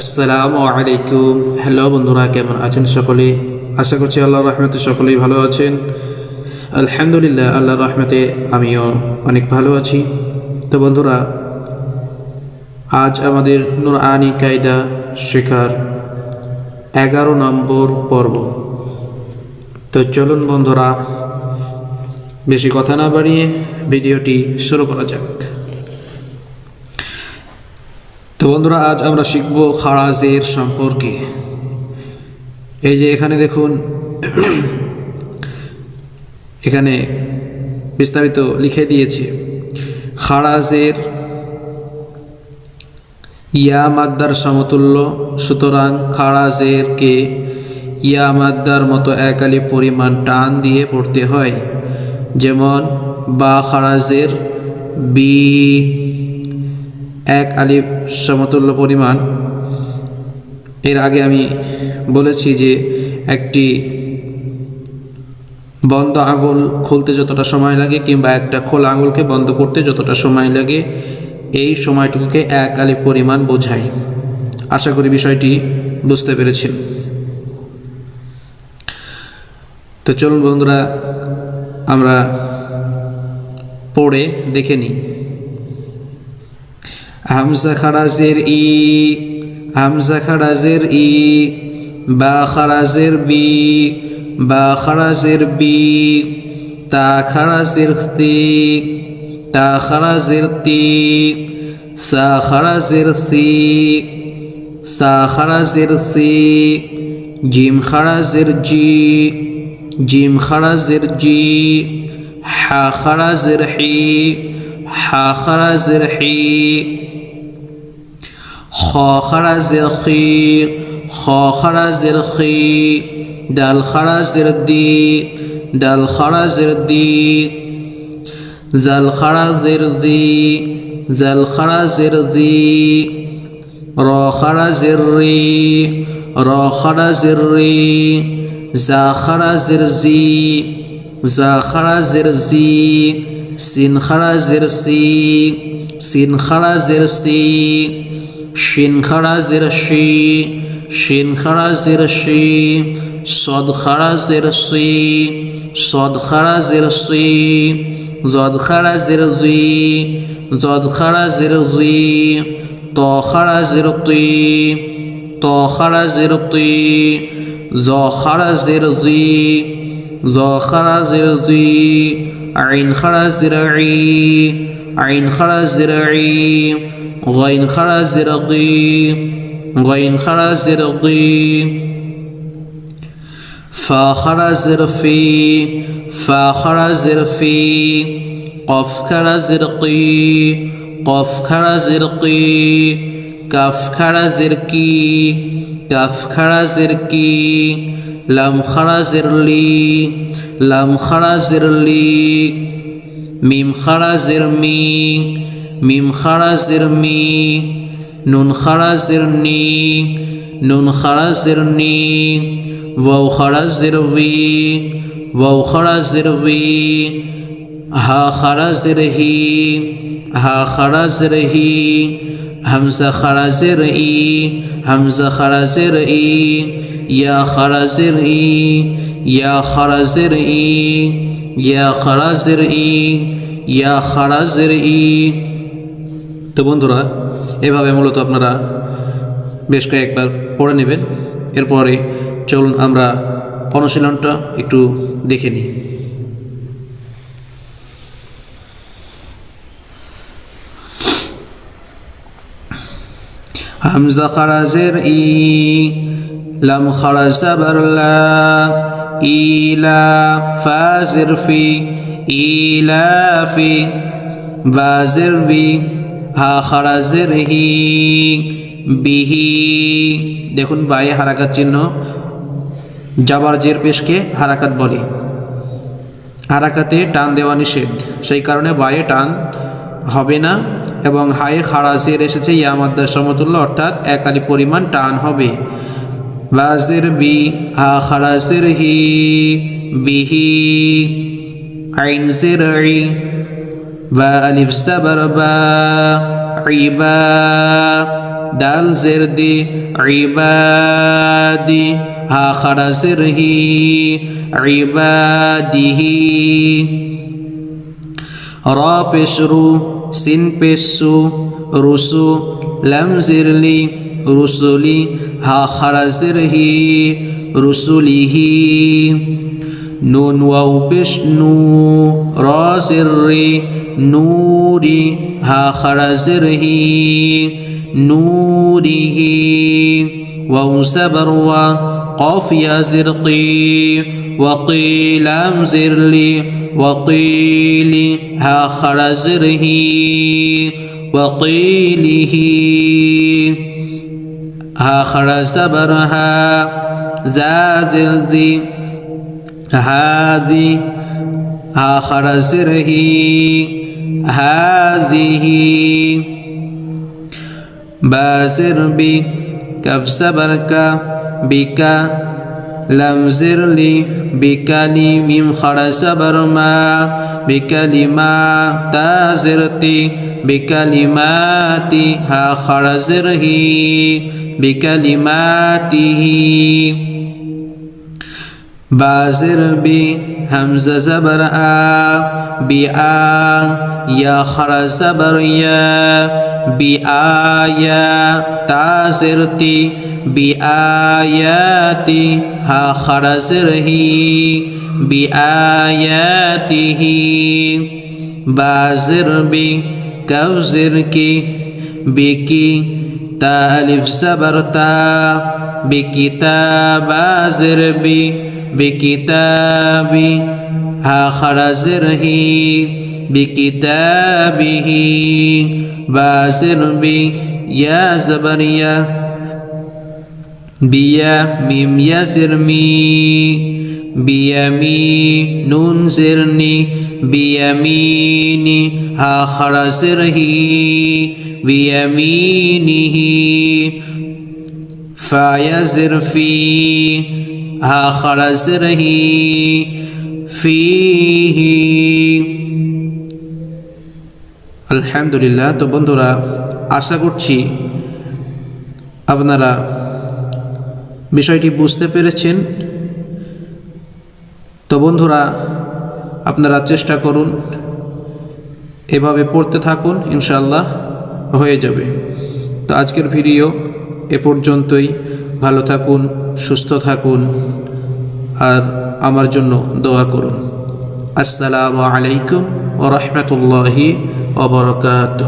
আসসালামু আলাইকুম। হ্যালো বন্ধুরা, কেমন আছেন সকলে? আশা করছি আল্লাহর রহমতে সকলেই ভালো আছেন। আলহামদুলিল্লাহ, আল্লাহর রহমতে আমিও অনেক ভালো আছি। তো বন্ধুরা, আজ আমাদের নুর আনি কায়দা শেখার এগারো নম্বর পর্ব। তো চলুন বন্ধুরা, বেশি কথা না বাড়িয়ে ভিডিওটি শুরু করা যাক। তো বন্ধুরা, আজ আমরা শিখব খারাজের সম্পর্কে। এই যে এখানে দেখুন, এখানে বিস্তারিত লিখে দিয়েছে, খারাজের ইয়া মাদ্দার সমতুল্য, সুতরাং খারাজেরকে ইয়া মাদ্দার মতো একালি পরিমাণ টান দিয়ে পড়তে হয়। যেমন, বা খারাজের বি এক আলিফ সমতুল্য পরিমাণ। এর আগে আমি বলেছি যে একটি বন্ধ আঙুল খুলতে যতটা সময় লাগে কিংবা একটা খোলা আঙুলকে বন্ধ করতে যতটা সময় লাগে, এই সময়টুকুকে এক আলিফ পরিমাণ বোঝায়। আশা করি বিষয়টি বুঝতে পেরেছেন। তো চলুন বন্ধুরা, আমরা পড়ে দেখে নিই। হামজা খারাজের ই হামজা খারাজের ই বা খারাজের বি বা খারাজের বি তা খারাজের তি তা খারাজের তি সা খারাজের সি সা খারাজের সি জিম খারাজের জি জিম খারাজের জি হা খারাজের হি হা খারাজের হি খ খারাজের খি খ খারাজের খি ডাল খারাজের দি ডাল খারাজের দি জাল খারাজের জি জাল খারাজের জি র খারাজের রি র খারাজের রি জা খারাজের জি জা খারাজের জি সিন খারাজের সি সিন খারাজের সি শিন খারাজের শি শিন খারাজের শি সদ খারাজের সি সদ খারাজের সি জদ খারাজের জি জদ খারাজের জি ত খারাজের তুই ত খারাজের তুই জ খারাজের জি জ খারাজের জি আইন খারাজের আই আইন খারাজের আই غين خرز رقي غين خرز رقي فا خرز رفي فا خرز رفي قف خرز رقي قف خرز رقي كف خرز ركي كف خرز ركي لم خرز لي لم خرز لي ميم خرز مي মিম খারাজের মি নুন খারাজের নি নুন খারাজের নি ওয়াও খারাজের ভি ওয়াও খারাজের ভি হা খারাজের হি হা খারাজের হি হামজা খারাজের ই হামজা খারাজের তো বন্ধুরা, এভাবে মূলত আপনারা বেশ কয়েকবার পড়ে নেবেন। এরপরে চলুন আমরা অনুশীলনটা একটু দেখে নিই। হামজা খারাজের ই লাম খারাজ জাবারলা ইলা ফাজির ফি ইলাফি বাজির বি। হা খারাজের হি বিহি। দেখুন বায়ে হারাকাত চিহ্ন। জাবার জের পেশকে হারাকাত বলে। হারাকাতে টান দেওয়া নিষেধ। সেই কারণে বায়ে টান হবে না এবং হায়ে খারাজের এসেছে ইয়ামাদ্দা সমতুল্য অর্থাৎ একালি পরিমাণ টান হবে। বাজের বি হা খারাজের হি বিহি। আইন জের و الف زبر با عبا دال زر دی عبادی ها خر زر هی عبادی هي را پیش رو سین پیش سو رسو لم زر لی رسولی ها خر زر هی رسولی هي نون واو پیش نو را زر ري نوري نورها خرزره نوره. واو سبر يا زرقي وقيل امزر لي وقيل ها خرزره وقيله ها خرزبرها. ذا زرزي هذه آخر سره هذه. باسر بي كف سبرك بك لم زر لي بكلم خر سبر ما بكلمة تازرتي بكلماتها خر زره بكلماته بازر بي همزة زبر آ بآ يا خر زبر يا بآيا تازرتي بآياتي ها خر زره بآياته بازر بي كوزر كي بكي تا ألف زبر تا بكتاب بازر بي بكتابي هخرزره بكتابه. بازر بي يا زبريا بيا ميم بيا مي بيمي نون بيا ميني آخر سره بيمينه فيزر زرفي ها خرزره فيه আলহামদুলিল্লাহ তো বন্ধুরা আশা করছি আপনারা বিষয়টি বুঝতে পেরেছেন তো বন্ধুরা আপনারা চেষ্টা করুন এভাবে পড়তে থাকুন ইনশাল্লাহ হয়ে যাবে তো আজকের ভিডিও এ পর্যন্তই ভালো থাকুন সুস্থ থাকুন আর আমার জন্য দোয়া করুন। আসসালামু আলাইকুম ও রহমতুল্লাহি ওবরকাত